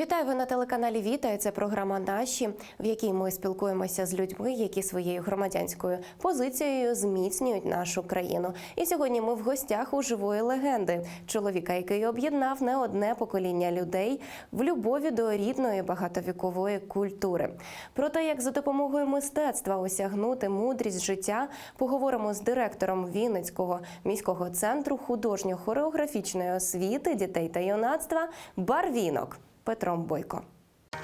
Вітаю ви на телеканалі Віта. Це програма Наші, в якій ми спілкуємося з людьми, які своєю громадянською позицією зміцнюють нашу країну. І сьогодні ми в гостях у живої легенди чоловіка, який об'єднав не одне покоління людей в любові до рідної багатовікової культури. Про те, як за допомогою мистецтва осягнути мудрість життя, поговоримо з директором Вінницького міського центру художньо-хореографічної освіти дітей та юнацтва Барвінок. Петром Бойко.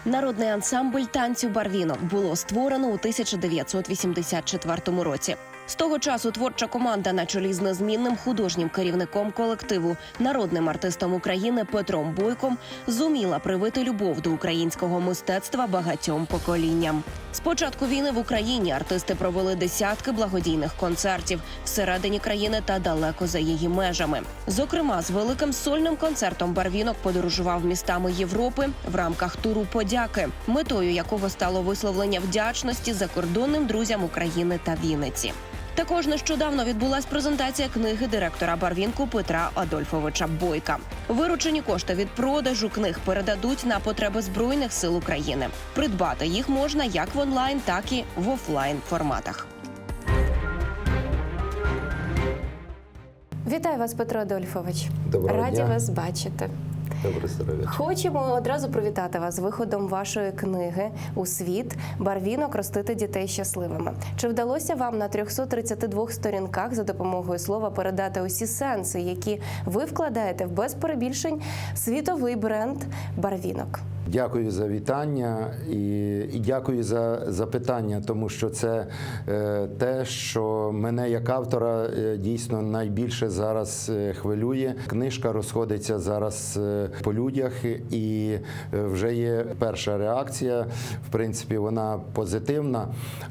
Народний ансамбль танцю Барвінок було створено у 1984 році. З того часу творча команда на чолі з незмінним художнім керівником колективу, народним артистом України Петром Бойком зуміла привити любов до українського мистецтва багатьом поколінням. З початку війни в Україні артисти провели десятки благодійних концертів всередині країни та далеко за її межами. Зокрема, з великим сольним концертом Барвінок подорожував містами Європи в рамках туру подяки, метою якого стало висловлення вдячності закордонним друзям України та Вінниці. Також нещодавно відбулась презентація книги директора Барвінку Петра Адольфовича Бойка. Виручені кошти від продажу книг передадуть на потреби збройних сил України. Придбати їх можна як в онлайн, так і в офлайн форматах. Вітаю вас, Петро Адольфович. Доброго Раді дня. вас бачити. Добре здоров'я. Хочемо одразу привітати вас з виходом вашої книги у світ Барвінок ростити дітей щасливими. Чи вдалося вам на 332 сторінках за допомогою слова передати усі сенси, які ви вкладаєте в без перебільшень світовий бренд Барвінок? Дякую за вітання і, і дякую за запитання, тому що це е, те, що мене як автора е, дійсно найбільше зараз е, хвилює. Книжка розходиться зараз по людях, і вже є перша реакція. В принципі, вона позитивна,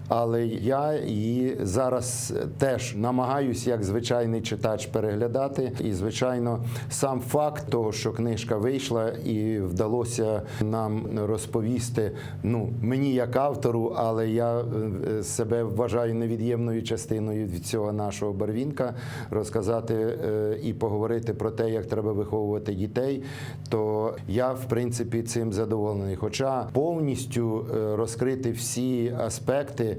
але я її зараз теж намагаюся як звичайний читач переглядати. І, звичайно, сам факт того, що книжка вийшла і вдалося нам розповісти. Ну мені як автору, але я е, себе вважаю невід'ємною частиною від цього нашого барвінка, розказати е, і поговорити про те, як треба виховувати дітей. То я в принципі цим задоволений. Хоча повністю е, розкрити всі аспекти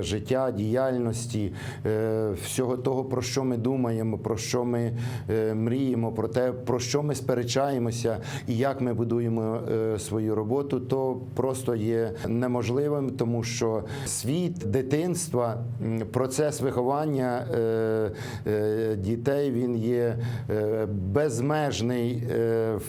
життя, діяльності, всього того, про що ми думаємо, про що ми мріємо, про те, про що ми сперечаємося і як ми будуємо свою роботу, то просто є неможливим, тому що світ дитинства, процес виховання е, е, дітей він є е, безмежний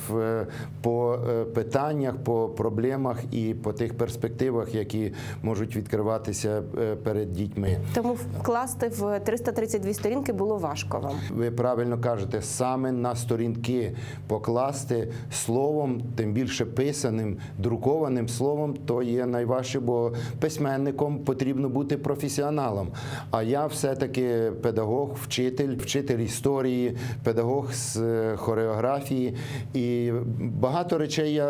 в, по питаннях, по проблемах і по тих перспективах, які можуть відкриватися перед дітьми. Тому вкласти в 332 сторінки було важко вам. Ви правильно кажете, саме на сторінки покласти словом, тим більше писаним, друкованим словом, то є найважче, бо письменником потрібно бути професіоналом. А я все-таки педагог, вчитель, вчитель історії, педагог з е, хореографії. І багато речей я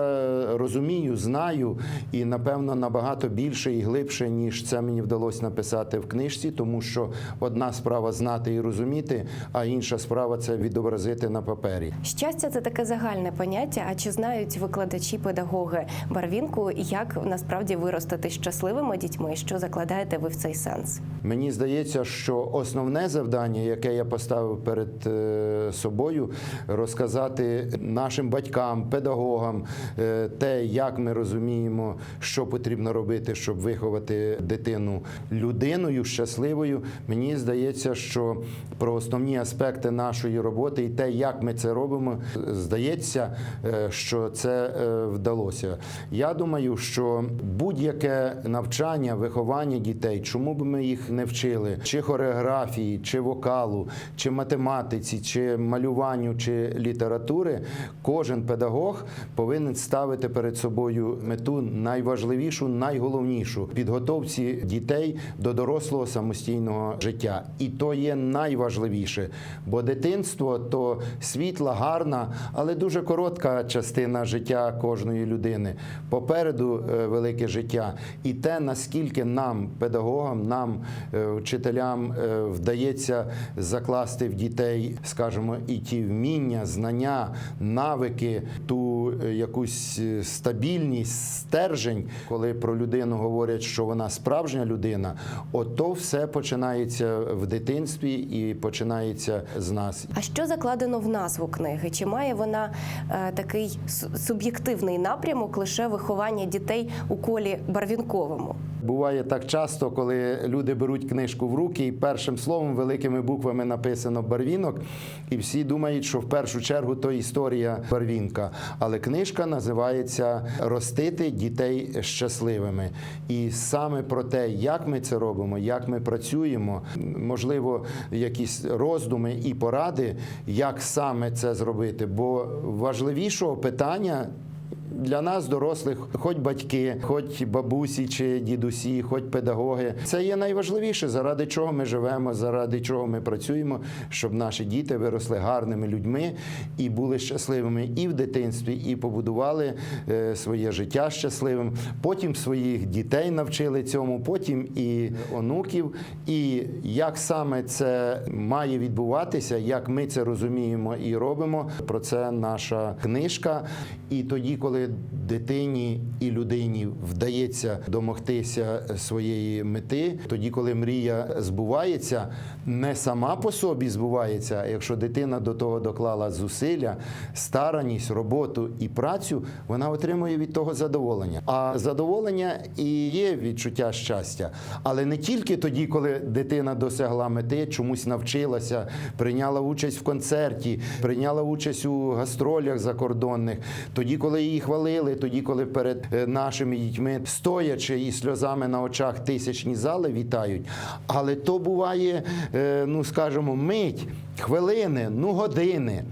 розумію, знаю, і напевно набагато більше і глибше, ніж це мені вдалося написати в книжці, тому що одна справа знати і розуміти, а інша справа це відобразити на папері. Щастя, це таке загальне поняття. А чи знають викладачі, педагоги Барвінку, як насправді виростити щасливими дітьми? Що закладаєте ви в цей сенс? Мені здається, що основне завдання, яке я поставив перед е, собою, розказати нашим батькам, педагогам е, те, як ми розуміємо, що потрібно робити, щоб виховати дитину людиною щасливою. Мені здається, що про основні аспекти нашої роботи і те, як ми це робимо, здається, е, що це е, вдалося. Я думаю, що будь-яке навчання, виховання дітей, чому б ми їх не вчили, чи хореографії, чи вокалу, чи математиці, чи малюванню, чи літератури, кожен педагог повинен ставити перед собою мету найважливішу, найголовнішу підготовці дітей до дорослого самостійного життя. І то є найважливіше, бо дитинство то світла, гарна, але дуже коротка частина життя кожної людини. Попереду е, велике життя. І те, наскільки нам, педагогам, нам, е, вчителям, е, вдається закласти в дітей, скажімо, і ті вміння, знання, навики, ту якусь стабільність, стержень, коли про людину говорять, що вона справжня людина, ото все починається в дитинстві і починається з нас. А що закладено в назву книги? Чи має вона такий су- суб'єктивний напрямок лише виховання дітей у колі барвінковому? Буває так часто, коли люди беруть книжку в руки, і першим словом великими буквами написано барвінок, і всі думають, що в першу чергу то історія барвінка. Але книжка називається Ростити дітей щасливими. І саме про те, як ми це робимо, як ми працюємо, можливо, якісь роздуми і поради, як саме це зробити. Бо важливішого питання для нас, дорослих, хоч батьки, хоч бабусі чи дідусі, хоч педагоги, це є найважливіше, заради чого ми живемо, заради чого ми працюємо, щоб наші діти виросли гарними людьми і були щасливими і в дитинстві, і побудували е, своє життя щасливим. Потім своїх дітей навчили цьому, потім і онуків. І як саме це має відбуватися, як ми це розуміємо і робимо, про це наша книжка. І тоді, коли дитині і людині вдається домогтися своєї мети, тоді, коли мрія збувається, не сама по собі збувається, а якщо дитина до того доклала зусилля, стараність, роботу і працю, вона отримує від того задоволення. А задоволення і є відчуття щастя, але не тільки тоді, коли дитина досягла мети, чомусь навчилася, прийняла участь в концерті, прийняла участь у гастролях закордонних, тоді, коли її хвалили, тоді, коли перед е, нашими дітьми стоячи і сльозами на очах тисячні зали вітають. Але то буває, е, ну скажімо, мить, хвилини, ну години.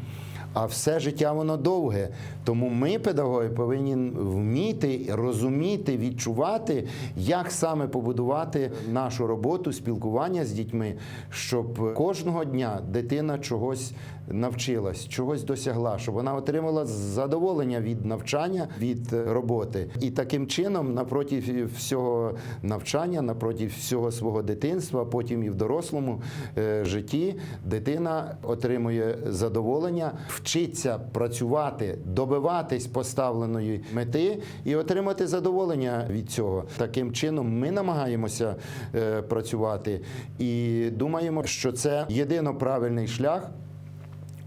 А все життя воно довге. Тому ми, педагоги, повинні вміти, розуміти, відчувати, як саме побудувати нашу роботу, спілкування з дітьми, щоб кожного дня дитина чогось навчилась, чогось досягла, щоб вона отримала задоволення від навчання, від роботи. І таким чином, напроти всього навчання, напроти всього свого дитинства, потім і в дорослому е, житті, дитина отримує задоволення, вчиться працювати, добиватись поставленої мети і отримати задоволення від цього. Таким чином, ми намагаємося е, працювати і думаємо, що це єдино правильний шлях.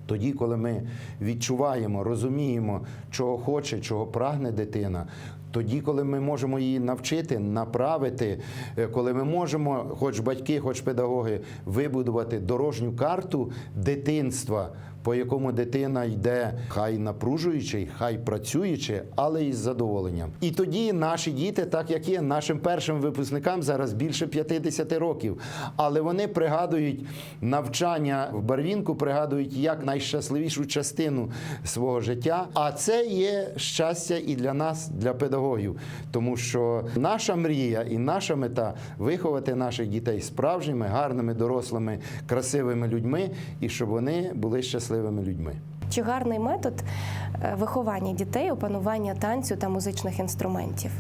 Тоді, коли ми відчуваємо, розуміємо, чого хоче, чого прагне дитина. Тоді, коли ми можемо її навчити, направити, е, коли ми можемо, хоч батьки, хоч педагоги, вибудувати дорожню карту дитинства, по якому дитина йде, хай напружуючи, хай працюючи, але із задоволенням. І тоді наші діти, так як є, нашим першим випускникам зараз більше 50 років, але вони пригадують навчання в Барвінку, пригадують як найщасливішу частину свого життя. А це є щастя і для нас, для педагогів, тому що наша мрія і наша мета виховати наших дітей справжніми, гарними, дорослими, красивими людьми, і щоб вони були щасливими людьми. Чи гарний метод е, виховання дітей, опанування танцю та музичних інструментів?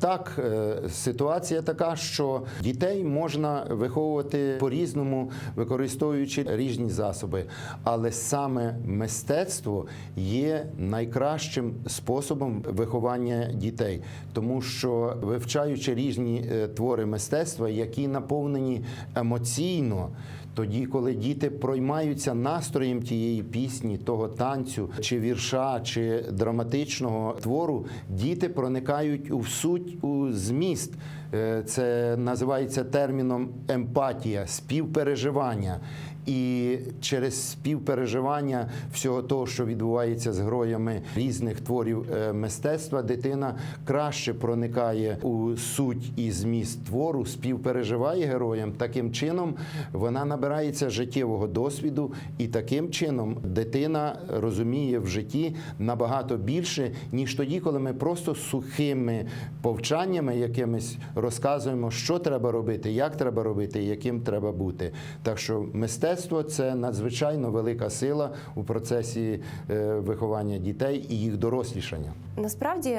Так, е, ситуація така, що дітей можна виховувати по-різному, використовуючи різні засоби. Але саме мистецтво є найкращим способом виховання дітей, тому що вивчаючи різні е, твори мистецтва, які наповнені емоційно. Тоді, коли діти проймаються настроєм тієї пісні, того танцю, чи вірша, чи драматичного твору, діти проникають у суть, у зміст. Е, Це називається терміном емпатія, співпереживання. І через співпереживання всього того, що відбувається з героями різних творів е, мистецтва, дитина краще проникає у суть і зміст твору, співпереживає героям. Таким чином вона набирається життєвого досвіду, і таким чином дитина розуміє в житті набагато більше, ніж тоді, коли ми просто сухими повчаннями якимись розказуємо, що треба робити, як треба робити, яким треба бути. Так що мистецтво це надзвичайно велика сила у процесі е, виховання дітей і їх дорослішання. Насправді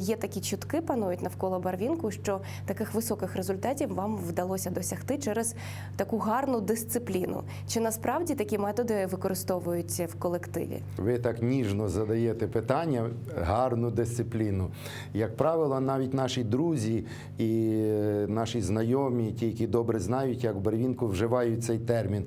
є такі чутки, панують навколо барвінку, що таких високих результатів вам вдалося досягти через таку гарну дисципліну. Чи насправді такі методи використовуються в колективі? Ви так ніжно задаєте питання, гарну дисципліну. Як правило, навіть наші друзі і е, наші знайомі, ті, які добре знають, як в Барвінку вживають цей термін,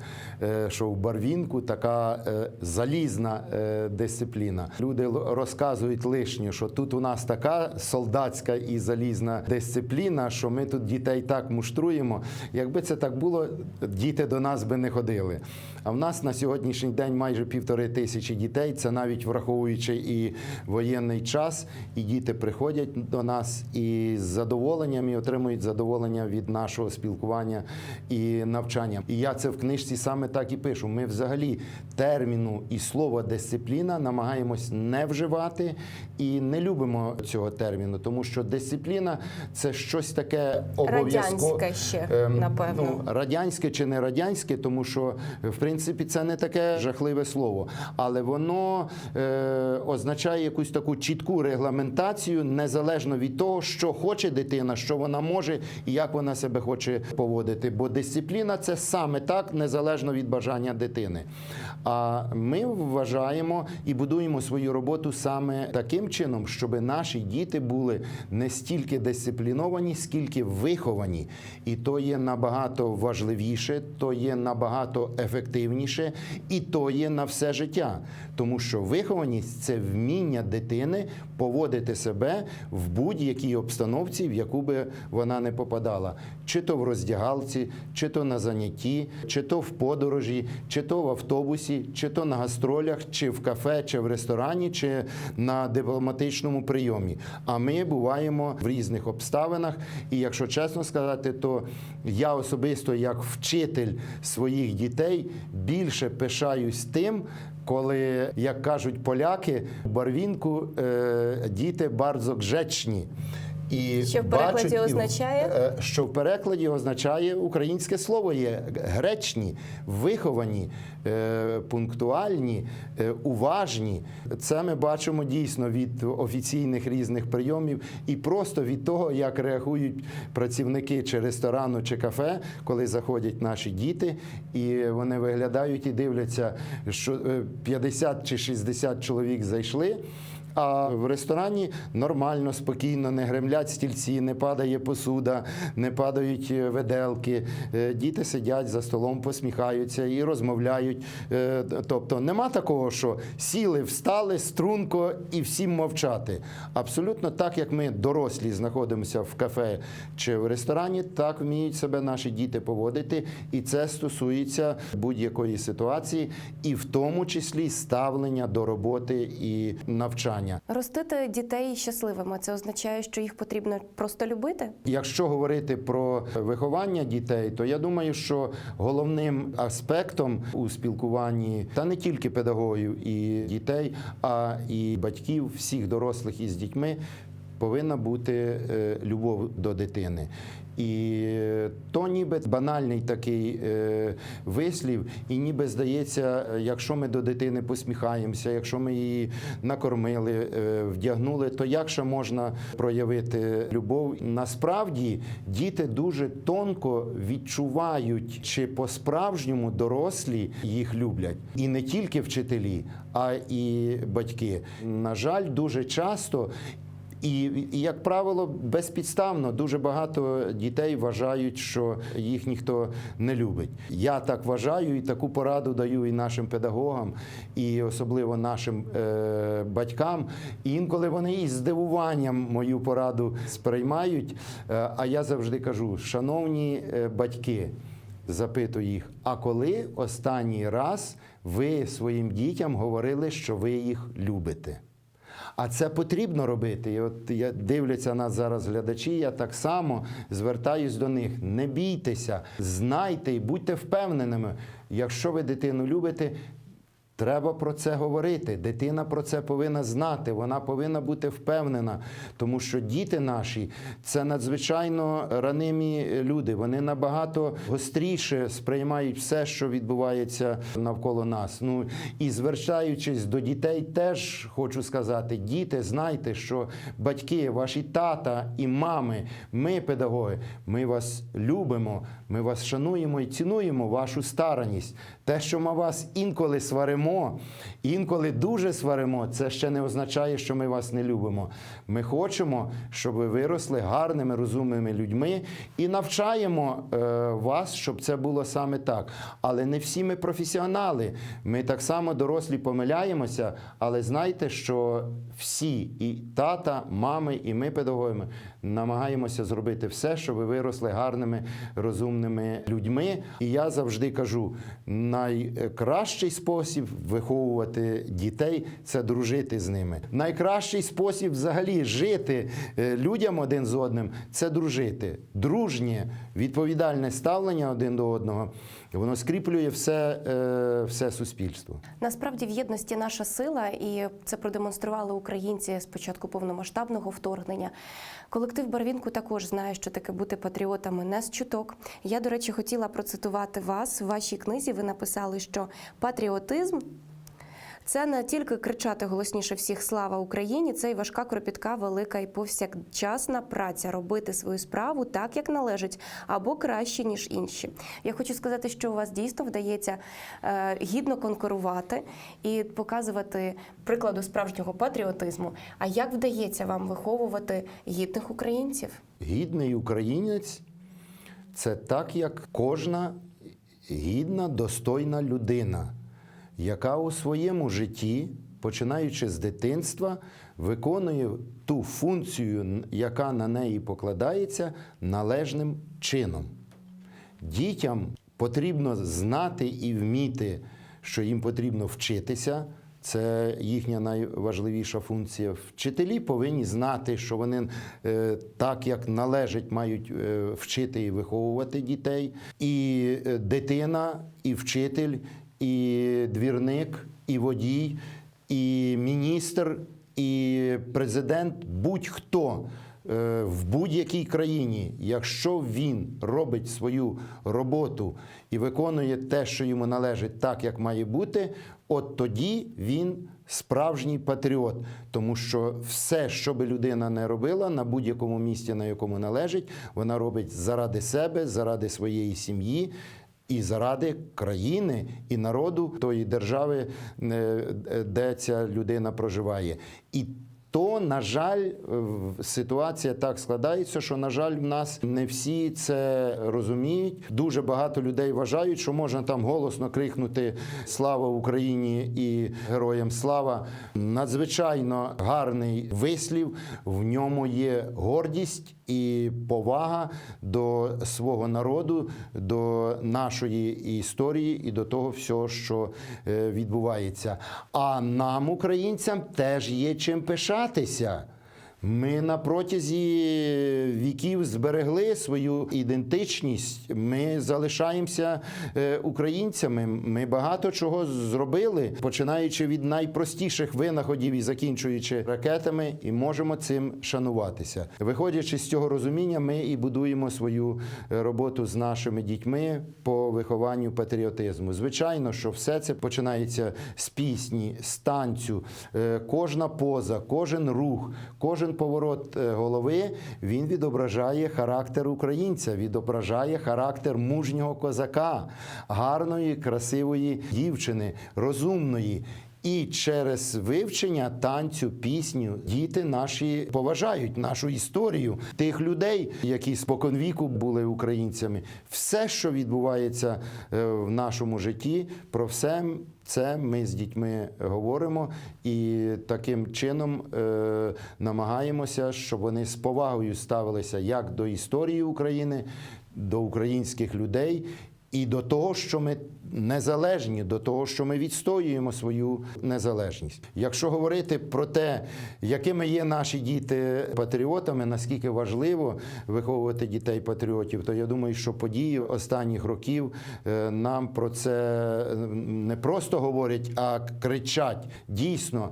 що в Барвінку така е, залізна е, дисципліна. Люди розказують лишнє, що тут у нас така солдатська і залізна дисципліна, що ми тут дітей так муштруємо. Якби це так було, діти до нас би не ходили. А в нас на сьогоднішній день майже півтори тисячі дітей. Це навіть враховуючи і воєнний час, і діти приходять до нас і з задоволенням і отримують задоволення від нашого спілкування і навчання. І я це в книжці саме так і пишу. Ми взагалі терміну і слова дисципліна намагаємось не вживати і не любимо цього терміну, тому що дисципліна це щось таке обов'язково. Радянське ще, Ем, напевно. Ну, радянське чи не радянське, тому що в принципі це не таке жахливе слово, але воно е, означає якусь таку чітку регламентацію, незалежно від того, що хоче дитина, що вона може і як вона себе хоче поводити. Бо дисципліна це саме так, незалежно від бажання дитини. А ми вважаємо і будуємо свою роботу саме таким чином, щоб наші діти були не стільки дисципліновані, скільки виховані. І то є набагато важливіше, то є набагато ефективніше, і то є на все життя. Тому що вихованість це вміння дитини поводити себе в будь-якій обстановці, в яку би вона не попадала, чи то в роздягалці, чи то на занятті, чи то в подорожі, чи то в автобусі, чи то на гастролях, чи в кафе, чи в ресторані, чи на дипломатичному прийомі. А ми буваємо в різних обставинах. І якщо чесно сказати, то я особисто, як вчитель своїх дітей, більше пишаюсь тим. Коли, як кажуть поляки, в барвінку е, діти bardzo grzeczni. І Що в перекладі бачать означає? Е, що в перекладі означає українське слово є гречні, виховані, е, пунктуальні, е, уважні. Це ми бачимо дійсно від офіційних різних прийомів і просто від того, як реагують працівники чи ресторану, чи кафе, коли заходять наші діти, і вони виглядають і дивляться, що е, 50 чи 60 чоловік зайшли. А в ресторані нормально, спокійно, не гремлять стільці, не падає посуда, не падають е, виделки. Е, Діти сидять за столом, посміхаються і розмовляють. Е, Тобто нема такого, що сіли, встали струнко і всім мовчати. Абсолютно так, як ми дорослі знаходимося в кафе чи в ресторані, так вміють себе наші діти поводити, і це стосується будь-якої ситуації, і в тому числі ставлення до роботи і навчання. Ростити дітей щасливими це означає, що їх потрібно просто любити. Якщо говорити про виховання дітей, то я думаю, що головним аспектом у спілкуванні та не тільки педагогів і дітей, а і батьків, всіх дорослих із дітьми, повинна бути е, любов до дитини. І то ніби банальний такий е, вислів, і ніби здається, якщо ми до дитини посміхаємося, якщо ми її накормили, е, вдягнули, то як ще можна проявити любов? Насправді діти дуже тонко відчувають, чи по-справжньому дорослі їх люблять, і не тільки вчителі, а і батьки. На жаль, дуже часто. І, і, як правило, безпідставно дуже багато дітей вважають, що їх ніхто не любить. Я так вважаю і таку пораду даю і нашим педагогам, і особливо нашим е, батькам. І інколи вони із здивуванням мою пораду сприймають. Е, а я завжди кажу: шановні е, батьки, запитую їх, а коли останній раз ви своїм дітям говорили, що ви їх любите? А це потрібно робити. І от я дивляться нас зараз глядачі. Я так само звертаюсь до них. Не бійтеся, знайте і будьте впевненими. Якщо ви дитину любите, Треба про це говорити. Дитина про це повинна знати. Вона повинна бути впевнена, тому що діти наші це надзвичайно ранимі люди. Вони набагато гостріше сприймають все, що відбувається навколо нас. Ну і звертаючись до дітей, теж хочу сказати: діти, знайте, що батьки, ваші тата і мами, ми, педагоги, ми вас любимо, ми вас шануємо і цінуємо вашу стараність. Те, що ми вас інколи сваримо, інколи дуже сваримо, це ще не означає, що ми вас не любимо. Ми хочемо, щоб ви виросли гарними, розумними людьми і навчаємо е, вас, щоб це було саме так. Але не всі ми професіонали. Ми так само дорослі помиляємося, але знайте, що всі, і тата, мами, і ми, педагоги, намагаємося зробити все, щоб ви виросли гарними, розумними людьми. І я завжди кажу: найкращий спосіб виховувати дітей це дружити з ними. Найкращий спосіб взагалі жити е, людям один з одним це дружити. Дружнє, відповідальне ставлення один до одного. Воно скріплює все, е, все суспільство. Насправді в єдності наша сила, і це продемонстрували українці з початку повномасштабного вторгнення. Колектив Барвінку також знає, що таке бути патріотами не з чуток. Я, до речі, хотіла процитувати вас. В вашій книзі ви написали, що патріотизм. Це не тільки кричати голосніше всіх слава Україні, це й важка кропітка, велика і повсякчасна праця робити свою справу так, як належить, або краще ніж інші. Я хочу сказати, що у вас дійсно вдається е, гідно конкурувати і показувати прикладу справжнього патріотизму. А як вдається вам виховувати гідних українців? Гідний українець це так, як кожна гідна, достойна людина, яка у своєму житті, починаючи з дитинства, виконує ту функцію, яка на неї покладається, належним чином. Дітям потрібно знати і вміти, що їм потрібно вчитися. Це їхня найважливіша функція. Вчителі повинні знати, що вони е, так, як належить, мають е, вчити і виховувати дітей. І е, дитина, і вчитель, і двірник, і водій, і міністр, і президент, будь-хто е, в будь-якій країні, якщо він робить свою роботу і виконує те, що йому належить, так як має бути, от тоді він справжній патріот, тому що все, що би людина не робила на будь-якому місці, на якому належить, вона робить заради себе, заради своєї сім'ї. І заради країни і народу тої держави, е, де ця людина проживає. І то, на жаль, ситуація так складається, що, на жаль, в нас не всі це розуміють. Дуже багато людей вважають, що можна там голосно крикнути Слава Україні і героям слава. Надзвичайно гарний вислів. В ньому є гордість і повага до свого народу, до нашої історії і до того всього, що е, відбувається. А нам, українцям, теж є чим пишатися. Ми на протязі віків зберегли свою ідентичність. Ми залишаємося е, українцями. Ми багато чого зробили, починаючи від найпростіших винаходів і закінчуючи ракетами, і можемо цим шануватися. Виходячи з цього розуміння, ми і будуємо свою е, роботу з нашими дітьми по вихованню патріотизму. Звичайно, що все це починається з пісні, з танцю, Е, кожна поза, кожен рух, кожен поворот е, голови він відображає характер українця, відображає характер мужнього козака, гарної, красивої дівчини, розумної. І через вивчення танцю, пісню діти наші поважають нашу історію тих людей, які споконвіку були українцями. Все, що відбувається е, в нашому житті, про все це ми з дітьми говоримо і таким чином е, намагаємося, щоб вони з повагою ставилися як до історії України, до українських людей. І до того, що ми незалежні, до того, що ми відстоюємо свою незалежність. Якщо говорити про те, якими є наші діти патріотами, наскільки важливо виховувати дітей патріотів, то я думаю, що події останніх років е, нам про це е, не просто говорять, а кричать дійсно.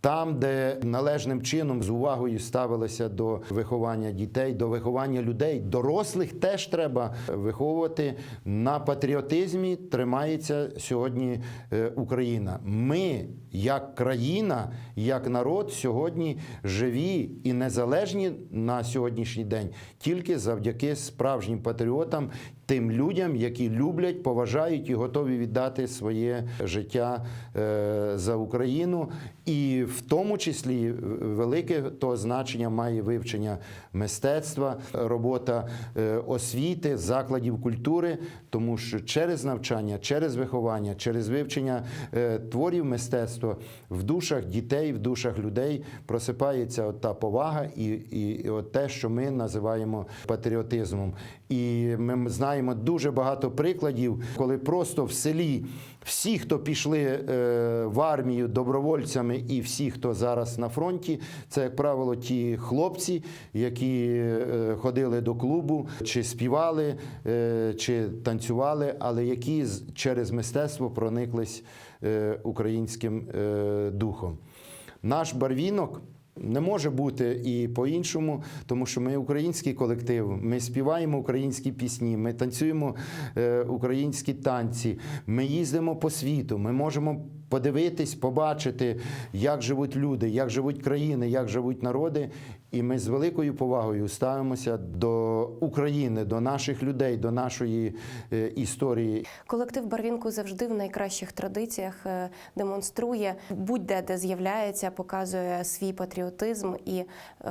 Там, де належним чином з увагою ставилися до виховання дітей, до виховання людей, дорослих теж треба виховувати на патріотизмі. Тримається сьогодні е, Україна. Ми, як країна, як народ, сьогодні живі і незалежні на сьогоднішній день тільки завдяки справжнім патріотам, тим людям, які люблять, поважають і готові віддати своє життя е, за Україну. І в тому числі велике то значення має вивчення мистецтва, робота е, освіти, закладів культури, тому що через навчання, через виховання, через вивчення е, творів мистецтва в душах дітей, в душах людей просипається от та повага і, і, і от те, що ми називаємо патріотизмом. І ми знаємо дуже багато прикладів, коли просто в селі всі, хто пішли е, в армію добровольцями, і всі, хто зараз на фронті, це як правило ті хлопці, які е, ходили до клубу, чи співали, е, чи танцювали, але які через мистецтво прониклись українським духом. Наш барвінок. Не може бути і по-іншому, тому що ми український колектив, ми співаємо українські пісні, ми танцюємо е, українські танці, ми їздимо по світу, ми можемо подивитись, побачити, як живуть люди, як живуть країни, як живуть народи. І ми з великою повагою ставимося до України, до наших людей, до нашої е, історії. Колектив Барвінку завжди в найкращих традиціях е, демонструє будь-де, де з'являється, показує свій патріотизм і е,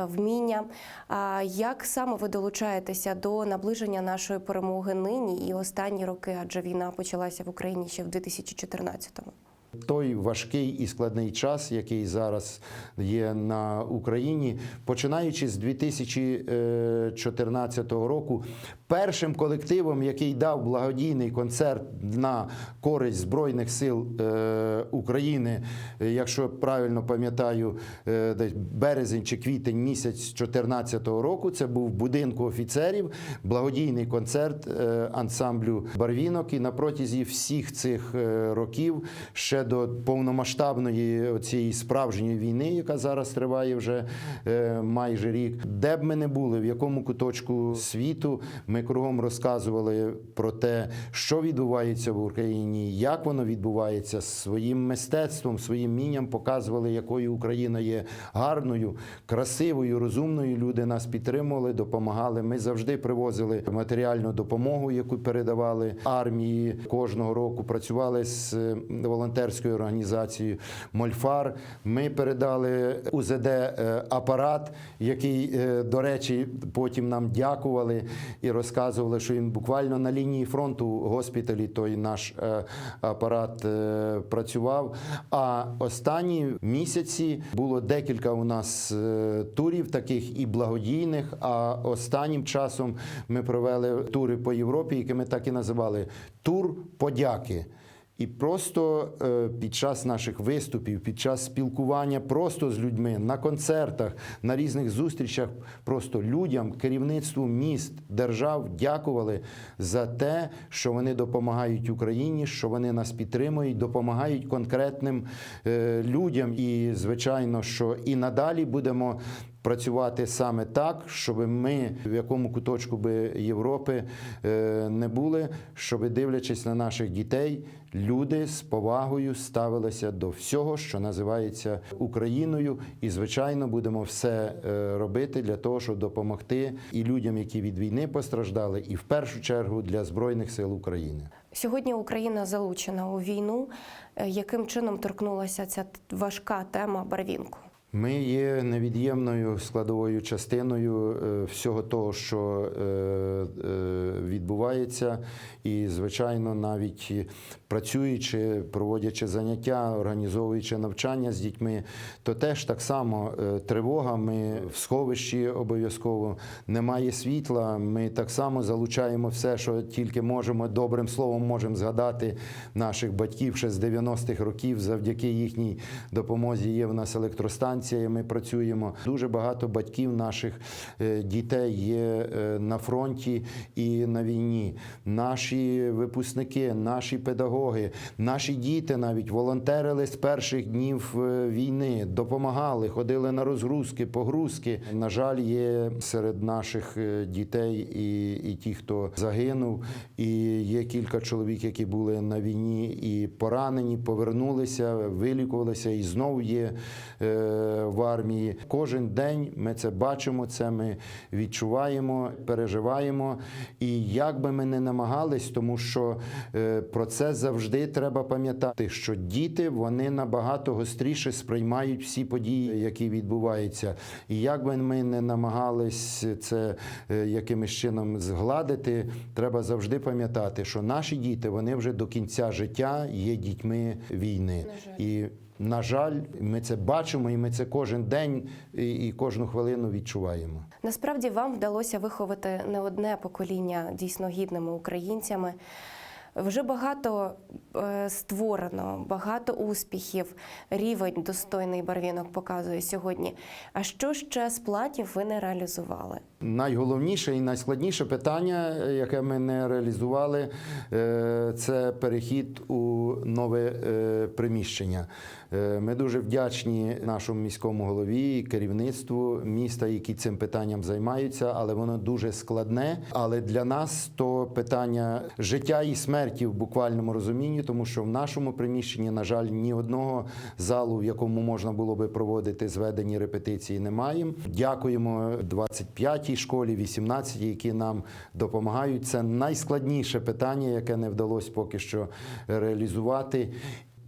вміння. А як саме ви долучаєтеся до наближення нашої перемоги нині і останні роки? Адже війна почалася в Україні ще в 2014-му. Той важкий і складний час, який зараз є на Україні, починаючи з 2014 року, першим колективом, який дав благодійний концерт на користь Збройних сил е, України, е, якщо правильно пам'ятаю, е, десь березень чи квітень місяць 2014 року, це був будинку офіцерів, благодійний концерт е, ансамблю Барвінок. І на протязі всіх цих е, років ще до повномасштабної цієї справжньої війни, яка зараз триває вже е, майже рік, де б ми не були, в якому куточку світу, ми кругом розказували про те, що відбувається в Україні, як воно відбувається своїм мистецтвом, своїм мінням показували, якою Україна є гарною, красивою, розумною. Люди нас підтримували, допомагали. Ми завжди привозили матеріальну допомогу, яку передавали армії кожного року. Працювали з е, волонтерською організацією Мольфар. Ми передали УЗД е, апарат, який, е, до речі, потім нам дякували і розказували, що він буквально на лінії фронту госпіталі той наш е, апарат працював. А останні місяці було декілька у нас турів таких і благодійних. А останнім часом ми провели тури по Європі, які ми так і називали тур подяки. І просто е, під час наших виступів, під час спілкування просто з людьми на концертах, на різних зустрічах, просто людям, керівництву міст, держав дякували за те, що вони допомагають Україні, що вони нас підтримують, допомагають конкретним е, людям. І звичайно, що і надалі будемо. Працювати саме так, щоб ми в якому куточку би Європи е, не були, щоб дивлячись на наших дітей, люди з повагою ставилися до всього, що називається Україною, і звичайно будемо все е, робити для того, щоб допомогти і людям, які від війни постраждали, і в першу чергу для збройних сил України. Сьогодні Україна залучена у війну. Е, Яким чином торкнулася ця важка тема Барвінку? Ми є невід'ємною складовою частиною е, всього того, що е, е, відбувається, і звичайно, навіть працюючи, проводячи заняття, організовуючи навчання з дітьми, то теж так само е, тривога. Ми в сховищі обов'язково немає світла. Ми так само залучаємо все, що тільки можемо. Добрим словом можемо згадати наших батьків ще з 90-х років. Завдяки їхній допомозі є в нас електростанція. Ми працюємо. Дуже багато батьків наших е, дітей є е, на фронті і на війні. Наші випускники, наші педагоги, наші діти навіть волонтерили з перших днів е, війни, допомагали, ходили на розгрузки, погрузки. На жаль, є серед наших е, дітей і, і ті, хто загинув, і є кілька чоловік, які були на війні і поранені, повернулися, вилікувалися і знову є е, в армії. Кожен день ми це бачимо, це ми відчуваємо, переживаємо. І як би ми не намагались, тому що про це завжди треба пам'ятати, що діти вони набагато гостріше сприймають всі події, які відбуваються. І як би ми не намагались це е, якимось чином згладити, треба завжди пам'ятати, що наші діти вони вже до кінця життя є дітьми війни. І на жаль, ми це бачимо, і ми це кожен день і, і кожну хвилину відчуваємо. Насправді вам вдалося виховати не одне покоління дійсно гідними українцями. Вже багато е, створено, багато успіхів. Рівень достойний барвінок показує сьогодні. А що ще з платів ви не реалізували? Найголовніше і найскладніше питання, е, яке ми не реалізували, е, це перехід у нове приміщення. Е, Ми дуже вдячні нашому міському голові керівництву міста, які цим питанням займаються, але воно дуже складне. Але для нас то питання життя і смерті в буквальному розумінні, тому що в нашому приміщенні, на жаль, ні одного залу, в якому можна було би проводити зведені репетиції, немає. Дякуємо 25-й школі, 18-й, які нам допомагають. Це найскладніше питання, яке не вдалося поки що реалізувати.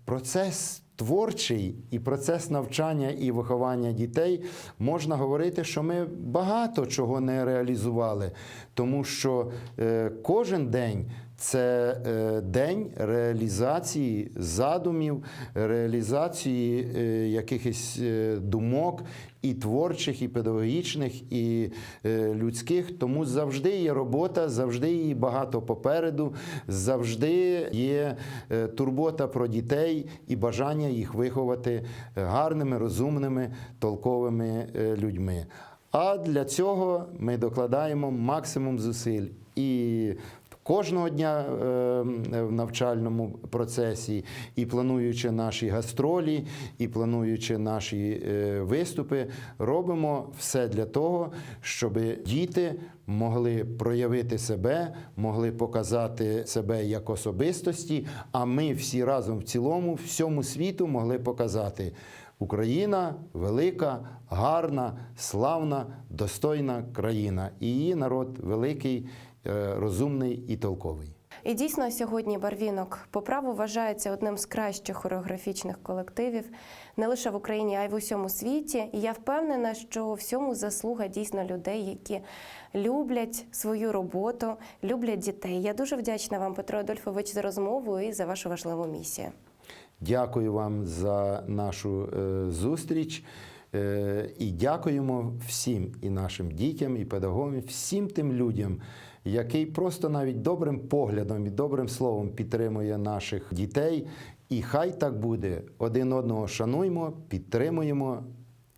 Процес творчий і процес навчання і виховання дітей можна говорити, що ми багато чого не реалізували, тому що е, кожен день. Це е, день реалізації задумів, реалізації е, якихось думок і творчих, і педагогічних, і е, людських. Тому завжди є робота, завжди її багато попереду, завжди є е, турбота про дітей і бажання їх виховати гарними, розумними, толковими е, людьми. А для цього ми докладаємо максимум зусиль і Кожного дня е, в навчальному процесі, і плануючи наші гастролі, і плануючи наші е, виступи, робимо все для того, щоб діти могли проявити себе, могли показати себе як особистості, а ми всі разом в цілому, всьому світу могли показати. Україна велика, гарна, славна, достойна країна. І її народ великий, розумний і толковий. І дійсно сьогодні барвінок по праву вважається одним з кращих хореографічних колективів не лише в Україні, а й в усьому світі. І я впевнена, що всьому заслуга дійсно людей, які люблять свою роботу, люблять дітей. Я дуже вдячна вам, Петро Адольфович, за розмову і за вашу важливу місію. Дякую вам за нашу е, зустріч. Е, і дякуємо всім і нашим дітям, і педагогам, всім тим людям, які просто навіть добрим поглядом і добрим словом підтримує наших дітей. І хай так буде. Один одного шануємо, підтримуємо,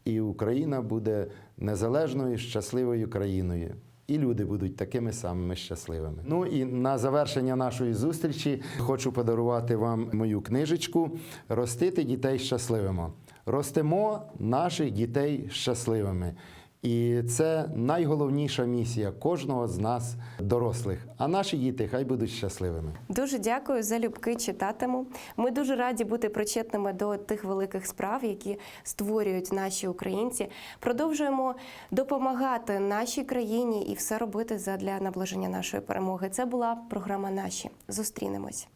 і Україна буде незалежною, щасливою країною. І люди будуть такими самими щасливими. Ну і на завершення нашої зустрічі хочу подарувати вам мою книжечку Ростити дітей щасливими. Ростимо наших дітей щасливими. І це найголовніша місія кожного з нас, дорослих. А наші діти хай будуть щасливими. Дуже дякую за любки читатиму. Ми дуже раді бути причетними до тих великих справ, які створюють наші українці. Продовжуємо допомагати нашій країні і все робити задля наближення нашої перемоги. Це була програма Наші. Зустрінемось.